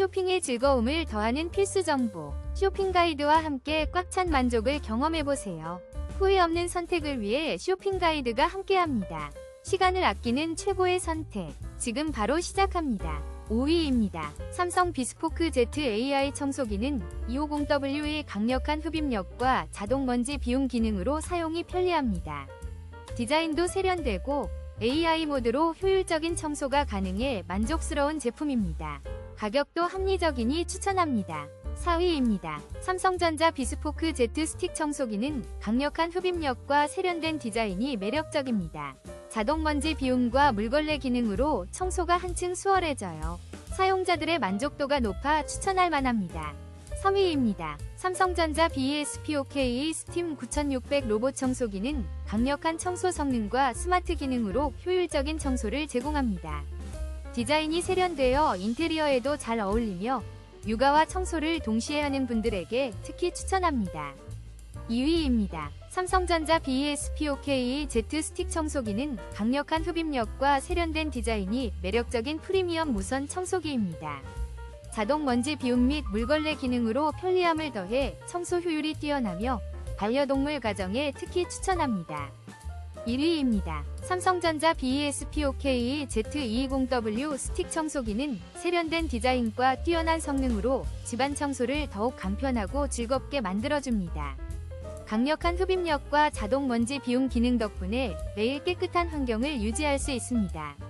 쇼핑의 즐거움을 더하는 필수 정보. 쇼핑 가이드와 함께 꽉 찬 만족을 경험해보세요. 후회 없는 선택을 위해 쇼핑 가이드가 함께합니다. 시간을 아끼는 최고의 선택. 지금 바로 시작합니다. 5위입니다. 삼성 비스포크 Z AI 청소기는 250W의 강력한 흡입력과 자동 먼지 비움 기능으로 사용이 편리합니다. 디자인도 세련되고 AI 모드로 효율적인 청소가 가능해 만족스러운 제품입니다. 가격도 합리적이니 추천합니다. 4위입니다. 삼성전자 비스포크 Z 스틱 청소기는 강력한 흡입력과 세련된 디자인이 매력적입니다. 자동 먼지 비움과 물걸레 기능으로 청소가 한층 수월해져요. 사용자들의 만족도가 높아 추천할 만합니다. 3위입니다. 삼성전자 BSPOK 스팀 9600 로봇 청소기는 강력한 청소 성능과 스마트 기능으로 효율적인 청소를 제공합니다. 디자인이 세련되어 인테리어에도 잘 어울리며 육아와 청소를 동시에 하는 분들에게 특히 추천합니다. 2위입니다. 삼성전자 BSPOK Z 스틱 청소기는 강력한 흡입력과 세련된 디자인이 매력적인 프리미엄 무선 청소기입니다. 자동 먼지 비움 및 물걸레 기능으로 편리함을 더해 청소 효율이 뛰어나며 반려동물 가정에 특히 추천합니다. 1위입니다. 삼성전자 BSPOK Z220W 스틱 청소기는 세련된 디자인과 뛰어난 성능으로 집안 청소를 더욱 간편하고 즐겁게 만들어줍니다. 강력한 흡입력과 자동 먼지 비움 기능 덕분에 매일 깨끗한 환경을 유지할 수 있습니다.